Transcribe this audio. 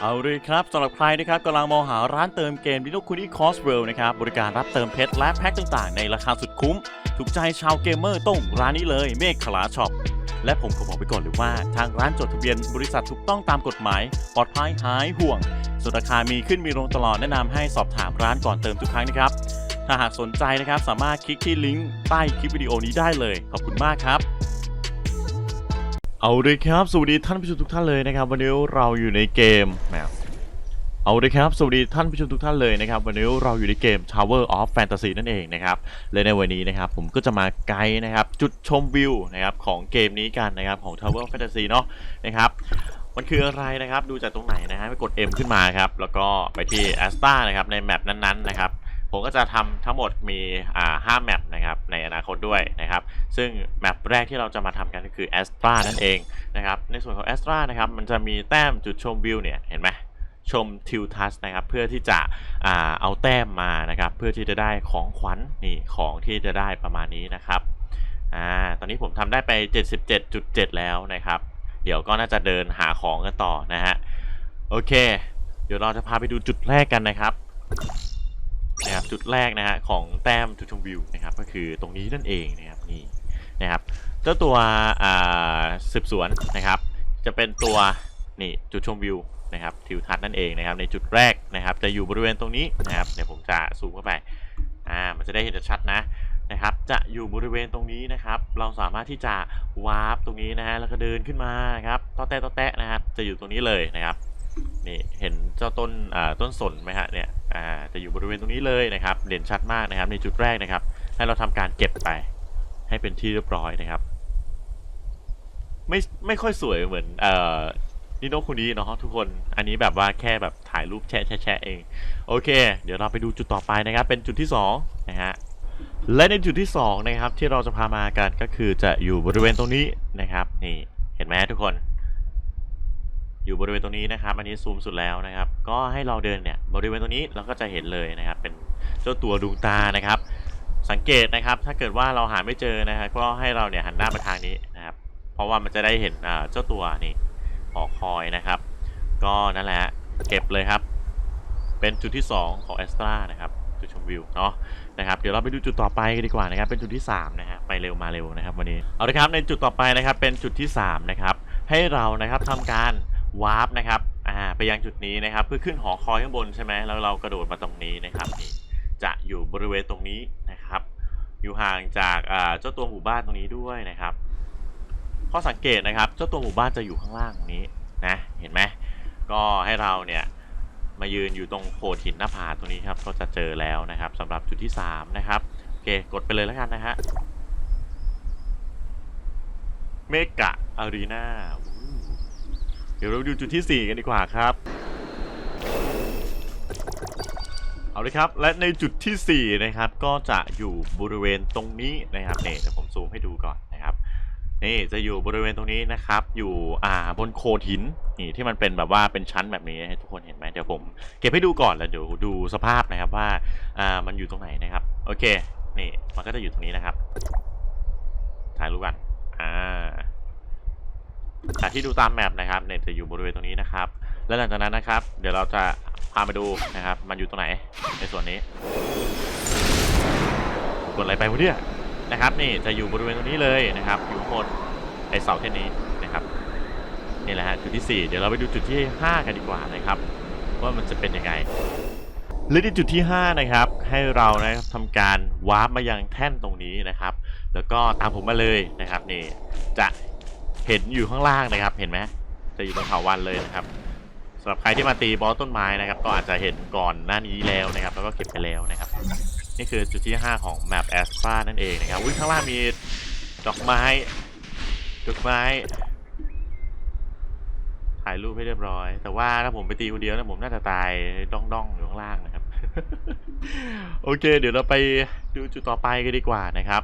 เอาเลยครับสำหรับใครนะครับกำลังมองหาร้านเติมเกม Dino k u n i c o s w o r l นะครับบริการรับเติมเพชรและแพ็คต่างๆ ในราคาสุดคุ้ม ถูกใจชาวเกมเมอร์ต้องร้านนี้เลยเมฆขลาช็อปและผมขอบอกไปก่อนเลยว่า ทางร้านจดทะเบียนบริษัทถูกต้องตามกฎหมาย ปลอดภัยหายห่วงส่วนราคามีขึ้นมีลงตลอดแนะนำให้สอบถามร้านก่อนเติมทุกครั้งนะครับ ถ้าหากสนใจนะครับสามารถคลิกที่ลิงก์ใต้คลิปวิดีโอนี้ได้เลย ขอบคุณมากครับ เอาเลยครับ สวัสดีท่านผู้ชมทุกท่านเลยนะครับ วันนี้เราอยู่ในเกมแหมเอาเลยครับ สวัสดีท่านผู้ชมทุกท่านเลยนะครับ วันนี้เราอยู่ในเกม Tower of Fantasy นั่นเองนะครับและในวันนี้นะครับผมก็จะมาไกด์นะครับจุดชมวิวนะครับของเกมนี้กันนะครับของ Tower of Fantasy เนาะนะครับมันคืออะไรนะครับดูจากตรงไหนนะฮะไปกด M ขึ้นมาครับแล้วก็ไปที่ a s t a นะครับในแมปนั้นๆนะครับผมก็จะทำทั้งหมดมีอ่าห้าแมปนะครับ คตด้วยนะครับ ซึ่งแมปแรกที่เราจะมาทำกันก็คือ a s t r a นั่นเองนะครับ ในส่วนของ a s t r a นะครับ มันจะมีแต้มจุดชมวิวเนี่ยเห็นไหมชมทิวทัศนะครับเพื่อที่จะอาเอาแต้มมานะครับ เพื่อที่จะได้ของขวัญนี่ของที่จะได้ประมาณนี้นะครับอ่าตอนนี้ผมทำได้ไป 77.7 แล้วนะครับ เดี๋ยวก็น่าจะเดินหาของกันต่อนะฮะโอเค เดี๋ยวเราจะพาไปดูจุดแรกกันนะครับ นะครับจุดแรกนะฮะของแต้มจุดชมวิวนะครับก็คือตรงนี้นั่นเองนะครับนี่นะครับเจ้าตัวสืบสวนนะครับ จะเป็นตัวนี่จุดชมวิวนะครับทิวทัศน์นั่นเองนะครับในจุดแรกนะครับ จะอยู่บริเวณตรงนี้นะครับเดี๋ยวผมจะซูมเข้าไปอ่ามันจะได้เห็นชัดนะนะครับ จะอยู่บริเวณตรงนี้นะครับ เราสามารถที่จะวาร์ปตรงนี้นะฮะแล้วก็เดินขึ้นมาครับต้อแตะต้อแตะนะครับจะอยู่ตรงนี้เลยนะครับนี่เห็นเจ้าต้นอ่าต้นสนไหมฮะเนี่ย อ่าจะอยู่บริเวณตรงนี้เลยนะครับเด่นชัดมากนะครับ ในจุดแรกนะครับ ให้เราทำการเก็บไป ให้เป็นที่เรียบร้อยนะครับ ไม่ไม่ค่อยสวยเหมือนเอ่อนิโนคุนี้เนาะทุกคน อันนี้แบบว่าแค่แบบถ่ายรูปแชะแชะแชะเอง โอเค เดี๋ยวเราไปดูจุดต่อไปนะครับ เป็นจุดที่สองนะฮะและในจุดที่สองนะครับที่เราจะพามากันก็คือจะอยู่บริเวณตรงนี้นะครับ นี่เห็นไหมทุกคน อยู่บริเวณตรงนี้นะครับ อันนี้ซูมสุดแล้วนะครับ ก็ให้เราเดินเนี่ยบริเวณตรงนี้เราก็จะเห็นเลยนะครับ เป็นเจ้าตัวดวงตานะครับ สังเกตนะครับ ถ้าเกิดว่าเราหาไม่เจอนะครับก็ให้เราเนี่ยหันหน้ามาทางนี้นะครับ เพราะว่ามันจะได้เห็นเจ้าตัวนี่หอคอยนะครับ ก็นั่นแหละเก็บเลยครับ เป็นจุดที่ 2 ของแอสตรานะครับจุดชมวิวเนาะนะครับเดี๋ยวเราไปดูจุดต่อไปกันดีกว่านะครับ เป็นจุดที่3นะฮะไปเร็วมาเร็วนะครับวันนี้เอาละครับในจุดต่อไปนะครับเป็นจุดที่3นะครับให้เรานะครับทำการ วาร์ปนะครับอ่าไปยังจุดนี้นะครับ เพื่อขึ้นหอคอยข้างบนใช่ไหมแล้วเรากระโดดมาตรงนี้นะครับนี่จะอยู่บริเวณตรงนี้นะครับ อยู่ห่างจากอ่าเจ้าตัวหมู่บ้านตรงนี้ด้วยนะครับข้อสังเกตนะครับ เจ้าตัวหมู่บ้านจะอยู่ข้างล่างนี้นะเห็นไหมก็ให้เราเนี่ยมายืนอยู่ตรงโขดหินหน้าผาตรงนี้ครับก็จะเจอแล้วนะครับสำหรับจุดที่สามนะครับโอเคกดไปเลยแล้วกันนะฮะเมกะอารีนา เดี๋ยวเราดูจุดที่ 4 กันดีกว่าครับ เอาเลยครับ และในจุดทีสี่ 4 นะครับ ก็จะอยู่บริเวณตรงนี้นะครับเนี่ยเดี๋ยวผมซูมให้ดูก่อนนะครับนี่จะอยู่บริเวณตรงนี้นะครับ อยู่อ่าบนโขดหินนี่ที่มันเป็นแบบว่าเป็นชั้นแบบนี้ให้ทุกคนเห็นไหมเดี๋ยวผมเก็บให้ดูก่อนแล้วเดี๋ยวดูสภาพนะครับว่าอ่ามันอยู่ตรงไหนนะครับ โอเค นี่มันก็จะอยู่ตรงนี้นะครับ ถ่ายรูปกัน จากที่ดูตามแมปนะครับเนี่ยจะอยู่บริเวณตรงนี้นะครับ แล้วหลังจากนั้นนะครับ เดี๋ยวเราจะพามาดูนะครับ มันอยู่ตรงไหนในส่วนนี้กดอะไรไปวะเนี่ยนะครับ นี่จะอยู่บริเวณตรงนี้เลยนะครับ อยู่บนไอเสาเท่นนี้นะครับนี่แหละฮะจุดที่ 4 เดี๋ยวเราไปดูจุดที่ 5 กันดีกว่านะครับว่ามันจะเป็นยังไงและที่จุดที่ 5 นะครับ ให้เรานะครับทำการวาร์ปมายังแท่นตรงนี้นะครับ แล้วก็ตามผมมาเลยนะครับนี่จะ เห็นอยู่ข้างล่างนะครับ เห็นไหมจะอยู่ตรงเถาวันเลยนะครับสำหรับใครที่มาตีบอสต้นไม้นะครับ ก็อาจจะเห็นก่อนหน้านี้แล้วนะครับ แล้วก็เก็บไปแล้วนะครับ นี่คือจุดที่ 5 ของแมปแอสฟานั่นเองนะครับอุ้ยข้างล่างมีดอกไม้ดอกไม้ถ่ายรูปให้เรียบร้อย แต่ว่าถ้าผมไปตีคนเดียวนะผมน่าจะตายด้องด้องๆอยู่ข้างล่างนะครับ โอเค เดี๋ยวเราไปดูจุดต่อไปกันดีกว่านะครับ